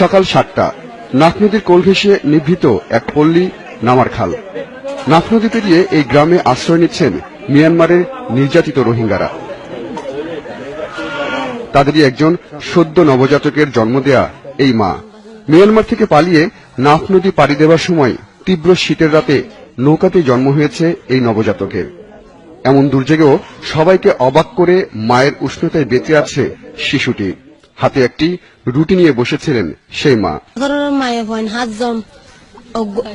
সকাল সাতটা। নাফ নদীর কোল ঘেঁষে নিভৃত এক পল্লী নামার খাল। নাফ নদী পেরিয়ে এই গ্রামে আশ্রয় নিচ্ছেন মিয়ানমারের নির্যাতিত রোহিঙ্গারা। তাদেরই একজন সদ্য নবজাতকের জন্ম দেয়া এই মা। মিয়ানমার থেকে পালিয়ে নাফ নদী পাড়ি দেওয়ার সময় তীব্র শীতের রাতে নৌকাতে জন্ম হয়েছে এই নবজাতকের। এমন দুর্যোগেও সবাইকে অবাক করে মায়ের উষ্ণতায় বেঁচে আছে শিশুটি। হাতে একটি রুটি নিয়ে বসেছিলেন সেই মা। মায়ে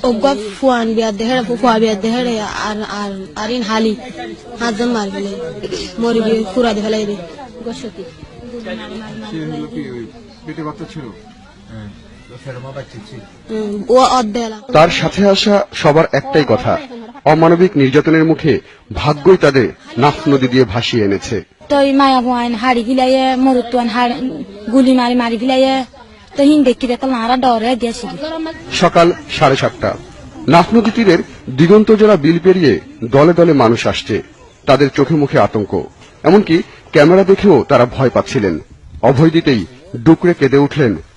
অজ্ঞ ফুয়ান বিয়ার দেহেড়ে ফুয়া বিয়ার দেহেড়ে আর আর আর ইন হালি। হাতজন মার ফেলে মরি বিয়ে ফুরা দিয়ে ফেলাই গোসতি তার সাথে আসা সবার একটাই কথা। অমানবিক নির্যাতনের মুখে ভাগ্যই তাদের নাফ নদী দিয়ে ভাসিয়ে এনেছে। তো এই মায়া হাড়ি ফিলাইয়ে মরুতুয়ান হাড় গুলি মারি মারি ফিলাইয়ে তো হিন দেখি ডরে দিয়েছিল সকাল সাড়ে সাতটা। নাফ নদী তীরের দিগন্ত জোড়া বিল পেরিয়ে দলে দলে মানুষ আসছে। তাদের চোখে মুখে আতঙ্ক। এমনকি ক্যামেরা দেখেও তারা ভয় পাচ্ছিলেন। অভয় দিতেই ডুকরে কেঁদে উঠলেন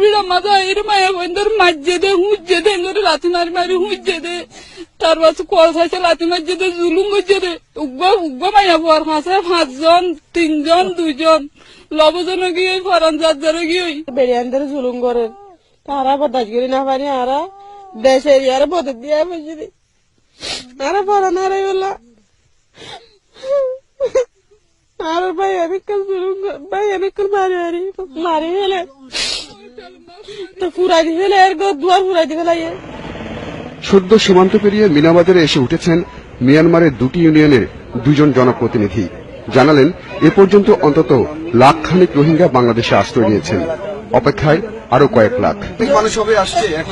bida maza ire ma ya vendar majje de hujje de ngor lati mari mari hujje de. তার বাস কলসা আছে লাতি মাঝে দে জুলুম করছে রে উগ্র উগ্র মাইয়া পর ফাঁসে পাঁচজন, তিনজন দুইজন লবজন গিয়ে ফরান চারজনে গিয়ে বেরিয়ানদের জুলুম করে। তারা বদাস করি না পারি, আরা দেশের ইয়ারে বদল দিয়ে বসে আরা ফরান আরে বললা আর ভাই আমি কাল ভাই আমি কাল মারি মারি মারি তো ফুরাই দি ফেলে এর দুয়ার ফুরাই দি ফেলাই সদ্য সীমান্ত পেরিয়ে মিনাবাজারে এসে উঠেছেন মিয়ানমারের দুটি ইউনিয়নের দুজন জনপ্রতিনিধি। জানালেন এ পর্যন্ত অন্তত লাখ খানিক রোহিঙ্গা বাংলাদেশে আশ্রয় নিয়েছেন। অপেক্ষায় আরও কয়েক লাখ। মানুষ হবে আসছে এক।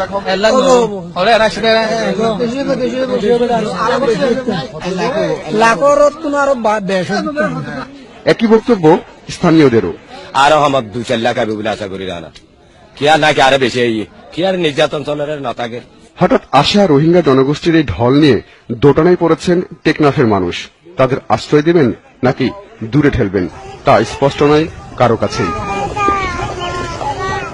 একই বক্তব্য স্থানীয়দেরও। আরও আমার দু চার লাখ হবে বলে আশা করি না কি আর নাকি আরও বেশি আর নির্যাতন চলের না থাকে হঠাৎ আসা রোহিঙ্গা জনগোষ্ঠীর এই ঢল নিয়ে দোটানায় পড়েছেন টেকনাফের মানুষ। তাদের আশ্রয় দেবেন নাকি দূরে ঠেলবেন তা স্পষ্ট নয় কারও কাছেই।